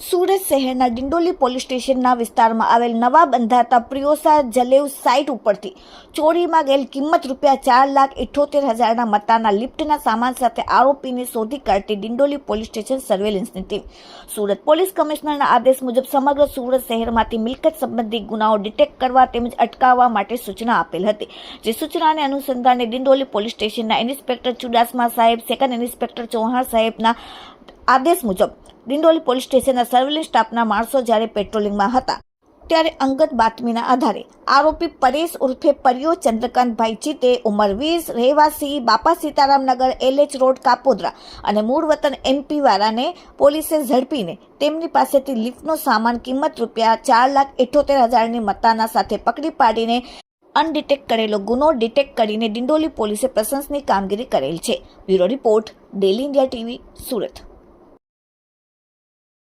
સુરત શહેરના ડિંડોલી પોલીસ સ્ટેશનના વિસ્તારમાં આવેલ નવા બંધાતા પ્રિયોસા જલેવ સાઇટ ઉપરથી ચોરીમાં ગયેલ કિંમત રૂપિયા ચાર લાખ ઇઠોતેર હજારના મતાના લિફ્ટના સામાન સાથે આરોપીને શોધી કાઢતી ડિંડોલી પોલીસ સ્ટેશન સર્વેલન્સની ટીમ. સુરત પોલીસ કમિશનરના આદેશ મુજબ સમગ્ર સુરત શહેરમાંથી મિલકત સંબંધી ગુનાઓ ડિટેક્ટ કરવા તેમજ અટકાવવા માટે સૂચના આપેલ હતી. જે સૂચનાને અનુસંધાને ડિંડોલી પોલીસ સ્ટેશનના ઇન્સ્પેક્ટર ચુડાસમા સાહેબ સેકન્ડ ઇન્સ્પેક્ટર ચૌહાણ સાહેબના આદેશ મુજબ ડિંડોલી પોલીસ સ્ટેશનના સર્વેલન્સ સ્ટાફના માણસો જ્યારે પેટ્રોલિંગમાં હતા, ત્યારે અંગત બાતમીના આધારે આરોપી પરેશ ઉર્ફે પરિયો ચંદ્રકાંતભાઈ જીતે ઉંમર વીસ, રહેવાસી બાપા સીતારામ નગર એલએચ રોડ, કાપોદ્રા અને મૂળ વતન એમપી વાળાને પોલીસે ઝડપીને તેમની પાસેથી લિફ્ટનો સામાન કિંમત રૂપિયા ચાર લાખ ઇઠોતેર હજારની મતાના સાથે પકડી પાડીને અનડિટેક્ટ કરેલો ગુનો ડિટેક્ટ કરીને ડિંડોલી પોલીસે પ્રશંસની કામગીરી કરેલ છે. Bureau report, daily India TV, Surat.